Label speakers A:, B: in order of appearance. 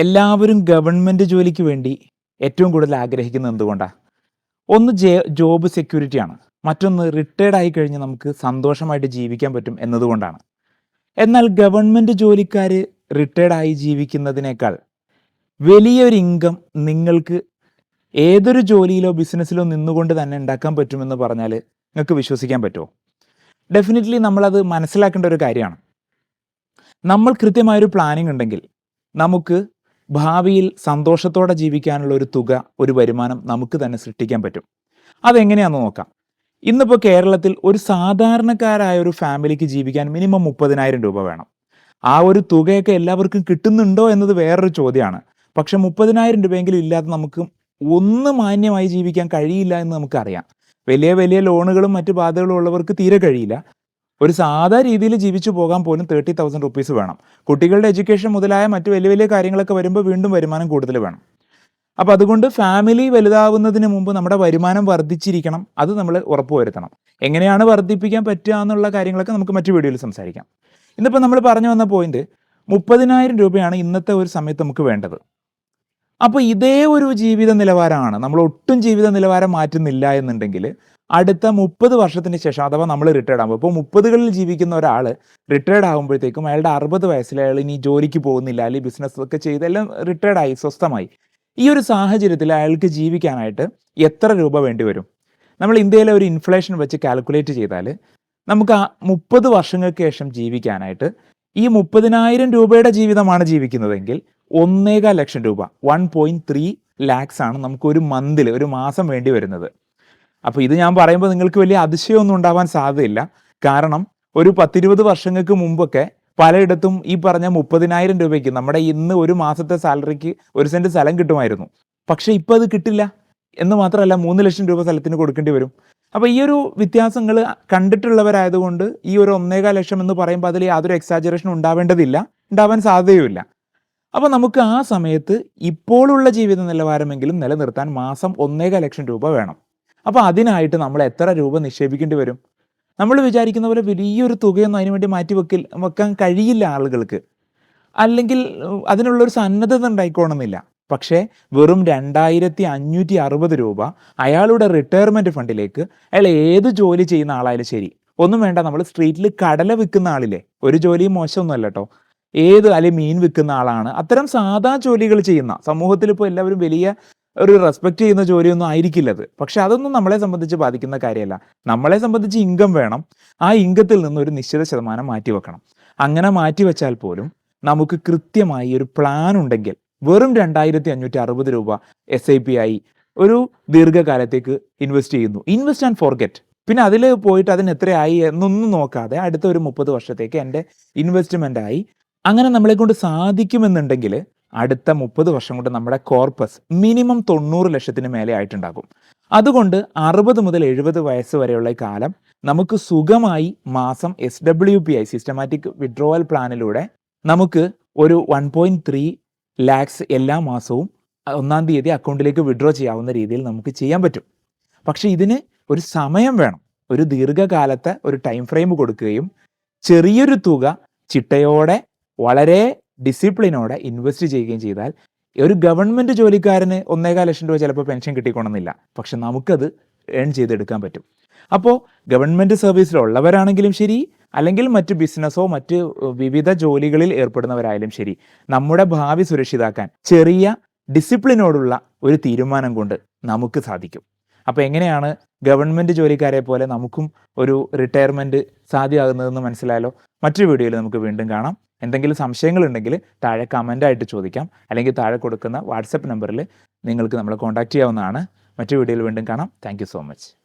A: എല്ലാവരും ഗവൺമെന്റ് ജോലിക്ക് വേണ്ടി ഏറ്റവും കൂടുതൽ ആഗ്രഹിക്കുന്നത് എന്തുകൊണ്ടാണ് ഒന്ന് ജെ ജോബ് സെക്യൂരിറ്റിയാണ് മറ്റൊന്ന് റിട്ടയർഡ് ആയി കഴിഞ്ഞ് നമുക്ക് സന്തോഷമായിട്ട് ജീവിക്കാൻ പറ്റും എന്നതുകൊണ്ടാണ്. എന്നാൽ ഗവൺമെന്റ് ജോലിക്കാർ റിട്ടയർഡ് ആയി ജീവിക്കുന്നതിനേക്കാൾ വലിയൊരു ഇൻകം നിങ്ങൾക്ക് ഏതൊരു ജോലിയിലോ ബിസിനസ്സിലോ നിന്നുകൊണ്ട് തന്നെ ഉണ്ടാക്കാൻ പറ്റുമെന്ന് പറഞ്ഞാൽ നിങ്ങൾക്ക് വിശ്വസിക്കാൻ പറ്റുമോ? ഡെഫിനറ്റ്ലി നമ്മളത് മനസ്സിലാക്കേണ്ട ഒരു കാര്യമാണ്. നമ്മൾ കൃത്യമായൊരു പ്ലാനിങ് ഉണ്ടെങ്കിൽ നമുക്ക് ഭാവിയിൽ സന്തോഷത്തോടെ ജീവിക്കാനുള്ള ഒരു തുക ഒരു വരുമാനം നമുക്ക് തന്നെ സൃഷ്ടിക്കാൻ പറ്റും. അതെങ്ങനെയാണെന്ന് നോക്കാം. ഇന്നിപ്പോൾ കേരളത്തിൽ ഒരു സാധാരണക്കാരായ ഒരു ഫാമിലിക്ക് ജീവിക്കാൻ മിനിമം മുപ്പതിനായിരം രൂപ വേണം. ആ ഒരു തുകയൊക്കെ എല്ലാവർക്കും കിട്ടുന്നുണ്ടോ എന്നത് വേറൊരു ചോദ്യമാണ്. പക്ഷെ മുപ്പതിനായിരം രൂപയെങ്കിലും ഇല്ലാതെ നമുക്ക് ഒന്ന് മാന്യമായി ജീവിക്കാൻ കഴിയില്ല എന്ന് നമുക്കറിയാം. വലിയ വലിയ ലോണുകളും മറ്റു ബാധകളും ഉള്ളവർക്ക് തീരെ കഴിയില്ല. ഒരു സാധാ രീതിയിൽ ജീവിച്ചു പോകാൻ പോലും തേർട്ടി തൗസൻഡ് റുപ്പീസ് വേണം. കുട്ടികളുടെ എഡ്യൂക്കേഷൻ മുതലായ മറ്റു വലിയ വലിയ കാര്യങ്ങളൊക്കെ വരുമ്പോൾ വീണ്ടും വരുമാനം കൂടുതൽ വേണം. അപ്പോൾ അതുകൊണ്ട് ഫാമിലി വലുതാവുന്നതിന് മുമ്പ് നമ്മുടെ വരുമാനം വർദ്ധിച്ചിരിക്കണം. അത് നമ്മൾ ഉറപ്പുവരുത്തണം എങ്ങനെയാണ് വർദ്ധിപ്പിക്കാൻ പറ്റുക എന്നുള്ള കാര്യങ്ങളൊക്കെ നമുക്ക് മറ്റു വീഡിയോയിൽ സംസാരിക്കാം. ഇന്നിപ്പോൾ നമ്മൾ പറഞ്ഞു വന്ന പോയിന്റ് മുപ്പതിനായിരം രൂപയാണ് ഇന്നത്തെ ഒരു സമയത്ത് നമുക്ക് വേണ്ടത്. അപ്പോൾ ഇതേ ഒരു ജീവിത നിലവാരമാണ്. നമ്മൾ ഒട്ടും ജീവിത നിലവാരം മാറ്റുന്നില്ല എന്നുണ്ടെങ്കിൽ അടുത്ത മുപ്പത് വർഷത്തിന് ശേഷം അഥവാ നമ്മൾ റിട്ടയർഡ് ആകുമ്പോൾ ഇപ്പോൾ മുപ്പതുകളിൽ ജീവിക്കുന്ന ഒരാൾ റിട്ടയർഡ് ആകുമ്പോഴത്തേക്കും അയാളുടെ അറുപത് വയസ്സിൽ അയാൾ ഇനി ജോലിക്ക് പോകുന്നില്ല അല്ലെങ്കിൽ ബിസിനസ് ഒക്കെ ചെയ്ത് എല്ലാം റിട്ടയർഡ് ആയി സ്വസ്ഥമായി. ഈ ഒരു സാഹചര്യത്തിൽ അയാൾക്ക് ജീവിക്കാനായിട്ട് എത്ര രൂപ വേണ്ടി വരും? നമ്മൾ ഇന്ത്യയിലെ ഒരു ഇൻഫ്ലേഷൻ വെച്ച് കാൽക്കുലേറ്റ് ചെയ്താൽ നമുക്ക് ആ മുപ്പത് വർഷങ്ങൾക്ക് ശേഷം ജീവിക്കാനായിട്ട് ഈ മുപ്പതിനായിരം രൂപയുടെ ജീവിതമാണ് ജീവിക്കുന്നതെങ്കിൽ ഒന്നേകാൽ ലക്ഷം രൂപ വൺ പോയിന്റ് ത്രീ ലാക്സ് ആണ് നമുക്ക് ഒരു മന്തിൽ ഒരു മാസം വേണ്ടി വരുന്നത്. അപ്പോൾ ഇത് ഞാൻ പറയുമ്പോൾ നിങ്ങൾക്ക് വലിയ അതിശയമൊന്നും ഉണ്ടാവാൻ സാധ്യതയില്ല. കാരണം ഒരു പത്തിരുപത് വർഷങ്ങൾക്ക് മുമ്പൊക്കെ പലയിടത്തും ഈ പറഞ്ഞ മുപ്പതിനായിരം രൂപയ്ക്ക് നമ്മുടെ ഇന്ന് ഒരു മാസത്തെ സാലറിക്ക് ഒരു സെന്റ് സ്ഥലം കിട്ടുമായിരുന്നു. പക്ഷേ ഇപ്പോൾ അത് കിട്ടില്ല. എന്ന് മാത്രമല്ല മൂന്ന് ലക്ഷം രൂപ സ്ഥലത്തിന് കൊടുക്കേണ്ടി വരും. അപ്പോൾ ഈ ഒരു വ്യത്യാസങ്ങൾ കണ്ടിട്ടുള്ളവരായതുകൊണ്ട് ഈ ഒരു ഒന്നേകാൽ ലക്ഷം എന്ന് പറയുമ്പോൾ അതിൽ യാതൊരു എക്സാജറേഷൻ ഉണ്ടാവേണ്ടതില്ല. ഉണ്ടാവാൻ സാധ്യതയുമില്ല. അപ്പോൾ നമുക്ക് ആ സമയത്ത് ഇപ്പോഴുള്ള ജീവിത നിലവാരമെങ്കിലും നിലനിർത്താൻ മാസം ഒന്നേകാൽ ലക്ഷം രൂപ വേണം. അപ്പോൾ അതിനായിട്ട് നമ്മൾ എത്ര രൂപ നിക്ഷേപിക്കേണ്ടി വരും? നമ്മൾ വിചാരിക്കുന്ന പോലെ വലിയൊരു തുകയൊന്നും അതിനു വേണ്ടി മാറ്റി വെക്കിൽ വെക്കാൻ കഴിയില്ല ആളുകൾക്ക്. അല്ലെങ്കിൽ അതിനുള്ളൊരു സന്നദ്ധത ഉണ്ടായിക്കോണമെന്നില്ല പക്ഷേ വെറും രണ്ടായിരത്തി അഞ്ഞൂറ്റി അറുപത് രൂപ അയാളുടെ റിട്ടയർമെന്റ് ഫണ്ടിലേക്ക് അയാൾ ഏത് ജോലി ചെയ്യുന്ന ആളായാലും ശരി. ഒന്നും വേണ്ട നമ്മൾ സ്ട്രീറ്റിൽ കടല വിൽക്കുന്ന ആളില്ലേ? ഒരു ജോലിയും മോശമൊന്നുമല്ല കേട്ടോ. ഏത് അല്ലെങ്കിൽ മീൻ വിൽക്കുന്ന ആളാണ്. അത്തരം സാധാ ജോലികൾ ചെയ്യുന്ന സമൂഹത്തിൽ ഇപ്പോൾ എല്ലാവരും വലിയ ഒരു റെസ്പെക്ട് ചെയ്യുന്ന ജോലിയൊന്നും ആയിരിക്കില്ല അത്. പക്ഷെ അതൊന്നും നമ്മളെ സംബന്ധിച്ച് ബാധിക്കുന്ന കാര്യമല്ല. നമ്മളെ സംബന്ധിച്ച് ഇൻകം വേണം. ആ ഇൻകത്തിൽ നിന്ന് ഒരു നിശ്ചിത ശതമാനം മാറ്റി വെക്കണം. അങ്ങനെ മാറ്റി വെച്ചാൽ പോലും നമുക്ക് കൃത്യമായി ഒരു പ്ലാൻ ഉണ്ടെങ്കിൽ വെറും രണ്ടായിരത്തി അഞ്ഞൂറ്റി അറുപത് രൂപ എസ് ഐ പി ആയി ഒരു ദീർഘകാലത്തേക്ക് ഇൻവെസ്റ്റ് ചെയ്യുന്നു. ഇൻവെസ്റ്റ് ആൻഡ് ഫോർഗെറ്റ് പിന്നെ അതിൽ പോയിട്ട് അതിന് എത്രയായി എന്നൊന്നും നോക്കാതെ അടുത്ത ഒരു മുപ്പത് വർഷത്തേക്ക് എന്റെ ഇൻവെസ്റ്റ്മെന്റ് ആയി. അങ്ങനെ നമ്മളെ കൊണ്ട് സാധിക്കുമെന്നുണ്ടെങ്കിൽ അടുത്ത മുപ്പത് വർഷം കൊണ്ട് നമ്മുടെ കോർപ്പസ് മിനിമം തൊണ്ണൂറ് ലക്ഷത്തിന് മേലെ ആയിട്ടുണ്ടാകും. അതുകൊണ്ട് അറുപത് മുതൽ എഴുപത് വയസ്സ് വരെയുള്ള കാലം നമുക്ക് സുഖമായി മാസം S W P I systematic withdrawal പ്ലാനിലൂടെ നമുക്ക് ഒരു വൺ പോയിന്റ് ത്രീ ലാക്സ് എല്ലാ മാസവും ഒന്നാം തീയതി അക്കൗണ്ടിലേക്ക് വിഡ്രോ ചെയ്യാവുന്ന രീതിയിൽ നമുക്ക് ചെയ്യാൻ പറ്റും. പക്ഷെ ഇതിന് ഒരു സമയം വേണം. ഒരു ദീർഘകാലത്തെ ഒരു ടൈം ഫ്രെയിം കൊടുക്കുകയും ചെറിയൊരു തുക ചിട്ടയോടെ വളരെ ഡിസിപ്ലിനോടെ ഇൻവെസ്റ്റ് ചെയ്യുകയും ചെയ്താൽ ഒരു ഗവൺമെന്റ് ജോലിക്കാരന് ഒന്നേകാൽ ലക്ഷം രൂപ ചിലപ്പോൾ പെൻഷൻ കിട്ടിക്കൊണമെന്നില്ല. പക്ഷെ നമുക്കത് ഏൺ ചെയ്തെടുക്കാൻ പറ്റും. അപ്പോൾ ഗവൺമെന്റ് സർവീസിലുള്ളവരാണെങ്കിലും ശരി അല്ലെങ്കിൽ മറ്റ് ബിസിനസ്സോ മറ്റ് വിവിധ ജോലികളിൽ ഏർപ്പെടുന്നവരായാലും ശരി നമ്മുടെ ഭാവി സുരക്ഷിതാക്കാൻ ചെറിയ ഡിസിപ്ലിനോടുള്ള ഒരു തീരുമാനം കൊണ്ട് നമുക്ക് സാധിക്കും. അപ്പോൾ എങ്ങനെയാണ് ഗവൺമെന്റ് ജോലിക്കാരെ പോലെ നമുക്കും ഒരു റിട്ടയർമെന്റ് സാധ്യമാകുന്നതെന്ന് മനസ്സിലായാലോ? മറ്റൊരു വീഡിയോയിൽ നമുക്ക് വീണ്ടും കാണാം. എന്തെങ്കിലും സംശയങ്ങളുണ്ടെങ്കിൽ താഴെ കമന്റായിട്ട് ചോദിക്കാം. അല്ലെങ്കിൽ താഴെ കൊടുക്കുന്ന വാട്സപ്പ് നമ്പറിൽ നിങ്ങൾക്ക് നമ്മളെ കോൺടാക്റ്റ് ചെയ്യാവുന്നതാണ്. മറ്റു വീഡിയോയിൽ വീണ്ടും കാണാം. Thank so much